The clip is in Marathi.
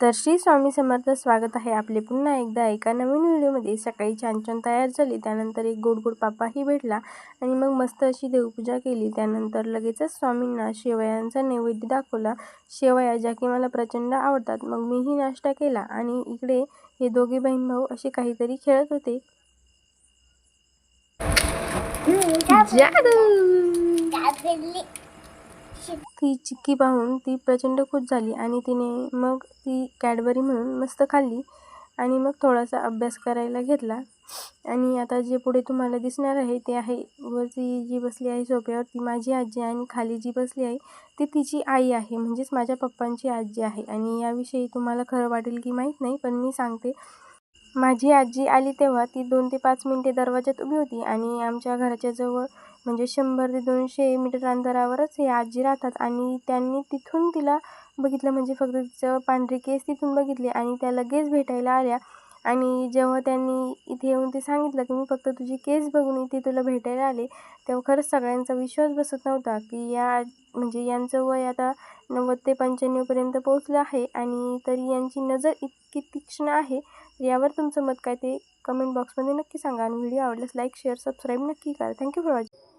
तर श्री स्वामी समर्थ स्वागत आहे आपले पुन्हा एकदा एका नवीन व्हिडिओमध्ये. सकाळी छान छान तयार झाली त्यानंतर एक गोड गोड पापाही भेटला आणि मग मस्त अशी देवपूजा केली. त्यानंतर लगेचच स्वामींना शेवयांचा नैवेद्य दाखवला. शेवया ज्या की मला प्रचंड आवडतात मग मीही नाश्ता केला आणि इकडे हे दोघे बहीण भाऊ असे काहीतरी खेळत होते. ती चिक्की पाहून ती प्रचंड खुश झाली आणि तिने मग ती कॅडबरी म्हणून मस्त खाल्ली आणि मग थोडासा अभ्यास करायला घेतला. आणि आता जे पुढे तुम्हाला दिसणार आहे ते आहे वरती जी बसली आहे सोप्यावर ती माझी आजी आणि खाली जी बसली आहे ती तिची आई आहे म्हणजेच माझ्या पप्पांची आजी आहे. आणि याविषयी तुम्हाला खरं वाटेल की माहीत नाही पण मी सांगते माझी आजी आली तेव्हा ती दोन ते पाच मिनटे दरवाजात उभी होती आणि आमच्या घराच्या जवळ म्हणजे शंभर ते दोनशे मीटर अंतरावरच हे आजी राहतात आणि त्यांनी तिथून तिला बघितलं म्हणजे फक्त तिचं पांढरी केस तिथून बघितली आणि त्या लगेच भेटायला आल्या. आणि जेव्हा त्यांनी इथे येऊन ते सांगितलं की मी फक्त तुझी केस बघून इथे तुला भेटायला आले तेव्हा खरंच सगळ्यांचा विश्वास बसत नव्हता की या म्हणजे यांचं वय आता नव्वद ते पंच्याण्णवपर्यंत पोहोचलं आहे आणि तरी यांची नजर इतकी तीक्ष्ण आहे. यावर तुमचं मत काय ते कमेंट बॉक्समध्ये नक्की सांगा आणि व्हिडिओ आवडल्यास लाईक शेअर सबस्क्राईब नक्की करा. Thank you for watching